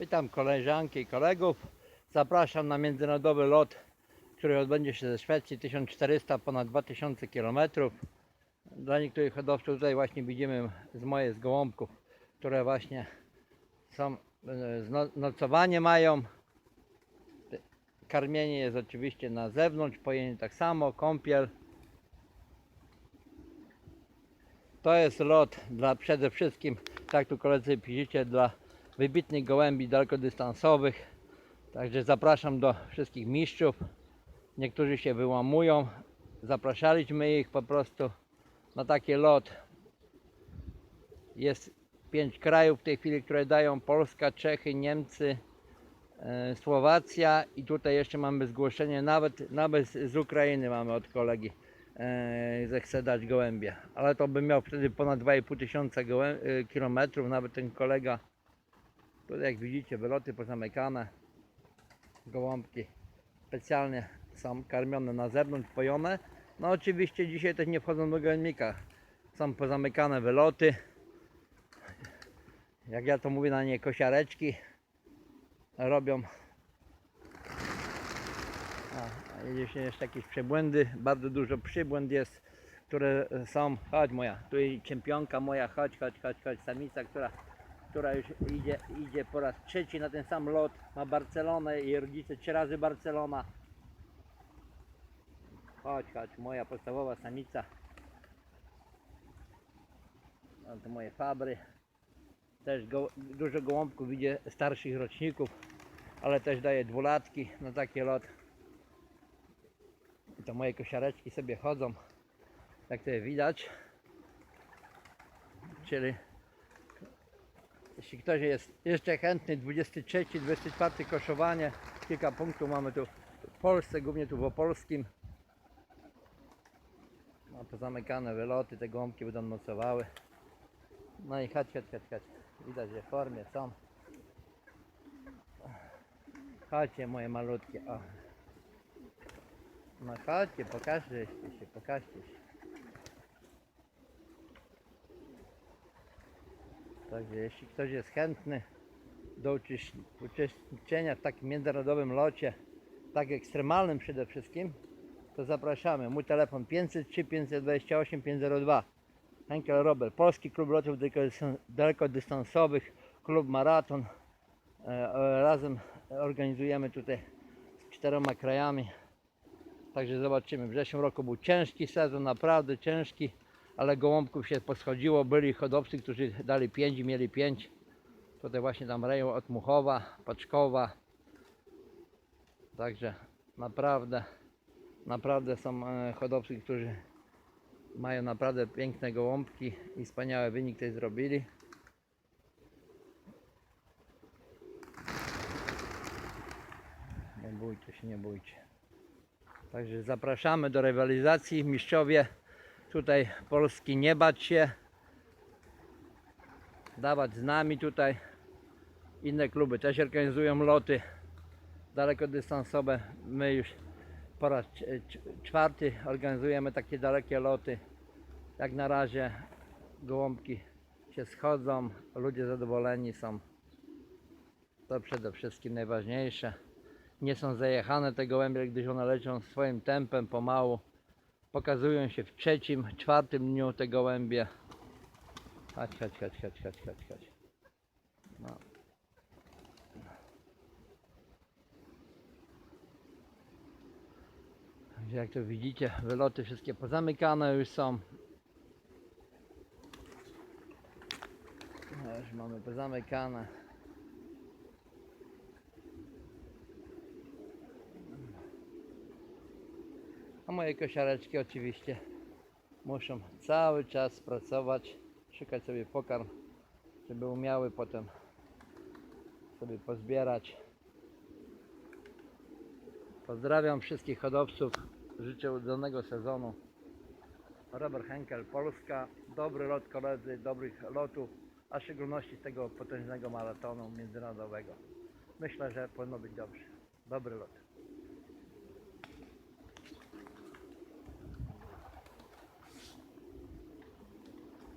Witam koleżanki i kolegów. Zapraszam na międzynarodowy lot, który odbędzie się ze Szwecji 1400 ponad 2000 km. Dla niektórych hodowców tutaj właśnie widzimy z moje z gołąbków, które właśnie są e, no, nocowanie mają. Karmienie jest oczywiście na zewnątrz, pojenie tak samo, kąpiel. To jest lot dla przede wszystkim, tak tu koledzy piszecie, dla wybitnych gołębi dalekodystansowych. Także zapraszam do wszystkich mistrzów. Niektórzy się wyłamują. Zapraszaliśmy ich po prostu na taki lot. Jest pięć krajów w tej chwili, które dają Polska, Czechy, Niemcy, e, Słowacja i tutaj jeszcze mamy zgłoszenie nawet, nawet z Ukrainy mamy od kolegi e, że chce dać gołębie. Ale to by miał wtedy ponad 2,5 tysiąca e, kilometrów, nawet ten kolega. Tutaj jak widzicie wyloty pozamykane, gołąbki specjalnie są karmione na zewnątrz, pojone. No oczywiście dzisiaj też nie wchodzą do gołębnika. Są pozamykane wyloty. Jak ja to mówię na nie kosiareczki robią. A, jeśli jeszcze jakieś przebłędy, bardzo dużo przybłęd jest, które są. Chodź moja, tu jest czempionka moja, chodź, chodź, chodź, chodź, samica, która, która już idzie, idzie po raz trzeci na ten sam lot, ma Barcelonę i rodzice trzy razy Barcelona. Chodź, chodź, moja podstawowa samica. No to moje fabry. Też go, dużo gołąbków idzie starszych roczników, ale też daje dwulatki na taki lot. I to moje kosiareczki sobie chodzą, jak to widać. Czyli jeśli ktoś jest jeszcze chętny, 23, 24 koszowanie, kilka punktów mamy tu w Polsce, głównie tu w Opolskim. No, pozamykane wyloty, te gąbki będą nocowały. No i chodź, chodź, chodź, chodź. Widać, że w formie są. Chodźcie moje malutkie. O. No chodźcie, pokażcie się, pokażcie się. Także jeśli ktoś jest chętny do uczestniczenia w takim międzynarodowym locie, tak ekstremalnym przede wszystkim, to zapraszamy. Mój telefon 503 528 502. Henkel Robert, Polski Klub Lotów Daleko- Dalekodystansowych, Klub Maraton. E, Razem organizujemy tutaj z czteroma krajami. Także zobaczymy. W zeszłym roku był ciężki sezon, naprawdę ciężki, ale gołąbków się poschodziło. Byli hodowcy, którzy dali 5 i mieli 5. Tutaj właśnie tam rejon od Muchowa, Paczkowa. Także naprawdę, naprawdę są e, hodowcy, którzy mają naprawdę piękne gołąbki i wspaniały wynik tutaj zrobili. Nie bójcie się, nie bójcie. Także zapraszamy do rywalizacji. Mistrzowie tutaj Polski nie bać się. Dawać z nami tutaj. Inne kluby też organizują loty dalekodystansowe. My już po raz czwarty organizujemy takie dalekie loty. Jak na razie gołąbki się schodzą, ludzie zadowoleni są. To przede wszystkim najważniejsze. Nie są zajechane te gołębie, gdyż one lecą swoim tempem pomału. Pokazują się w trzecim, czwartym dniu te gołębie. Chodź, chodź, chodź, chodź, chodź, chodź, chodź. No. Jak to widzicie, wyloty wszystkie pozamykane już są. No już mamy pozamykane. A moje kosiareczki oczywiście muszą cały czas pracować, szukać sobie pokarm, żeby umiały potem sobie pozbierać. Pozdrawiam wszystkich hodowców, życzę udanego sezonu. Robert Henkel, Polska, dobry lot koledzy, dobrych lotów, a w szczególności tego potężnego maratonu międzynarodowego. Myślę, że powinno być dobrze. Dobry lot.